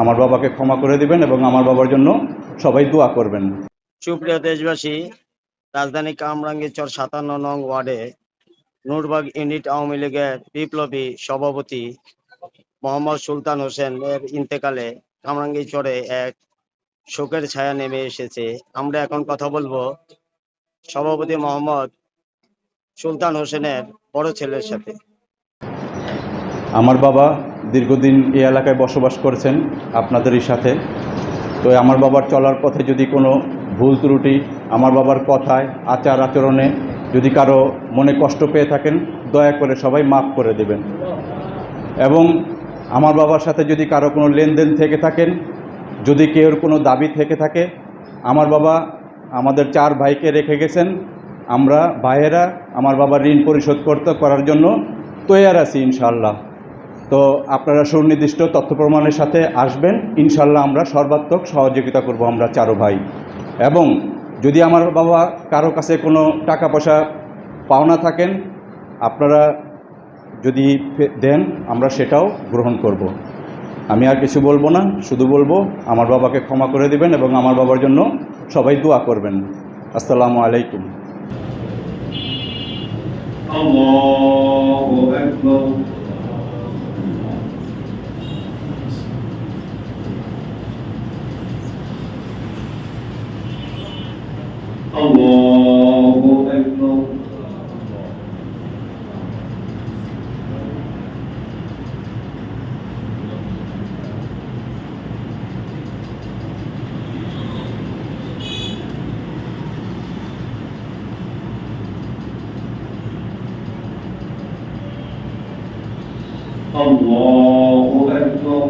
আমার বাবাকে ক্ষমা করে দিবেন এবং আমার বাবার জন্য সবাই দোয়া করবেন। সুপ্রিয় দেশবাসী রাজধানী কামরাঙ্গীরচর সাতান্ন নং ওয়ার্ডে নূরবাগ ইউনিট আওয়ামী লীগের বিপ্লবী সভাপতি মোহাম্মদ সুলতান হোসেন এর ইন্তেকালে কামরাঙ্গীরচরে এক শোকের ছায়া নেমে এসেছে। আমরা এখন কথা বলব সভাপতি মোহাম্মদ সুলতান হোসেনের বড় ছেলের সাথে। আমার বাবা দীর্ঘদিন এই এলাকায় বসবাস করছেন আপনাদেরই সাথে। তো আমার বাবার চলার পথে যদি কোনো ভুল ত্রুটি, আমার বাবার কথায়, আচার আচরণে যদি কারও মনে কষ্ট পেয়ে থাকেন, দয়া করে সবাই মাফ করে দেবেন। এবং আমার বাবার সাথে যদি কারও কোনো লেনদেন থেকে থাকেন, যদি কেউর কোনো দাবি থেকে থাকে, আমার বাবা আমাদের চার ভাইকে রেখে গেছেন। আমরা ভাইয়েরা আমার বাবার ঋণ পরিশোধ করতে, করার জন্য তৈয়ার আছি ইনশাল্লাহ তো আপনারা সুনির্দিষ্ট তথ্য প্রমাণের সাথে আসবেন। ইনশাল্লাহ আমরা সর্বাত্মক সহযোগিতা করব আমরা চারো ভাই। এবং যদি আমার বাবা কারও কাছে কোনো টাকা পয়সা পাওনা থাকেন, আপনারা যদি দেন, আমরা সেটাও গ্রহণ করব। আমি আর কিছু বলব না, শুধু বলব আমার বাবাকে ক্ষমা করে দিবেন এবং আমার বাবার জন্য সবাই দোয়া করবেন। আসসালামু আলাইকুম। الله أكبر الله أكبر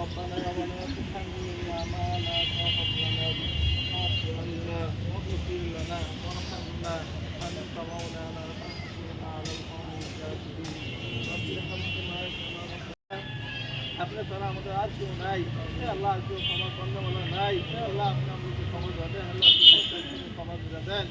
Open আপনার তারা আমাদের আর কেউ নাই। আল্লাহ, আর কেউ ক্ষমা বলা নাই। আল্লাহ, আপনি আমাদেরকে ক্ষমা দেন। আল্লাহ ক্ষমা দেন।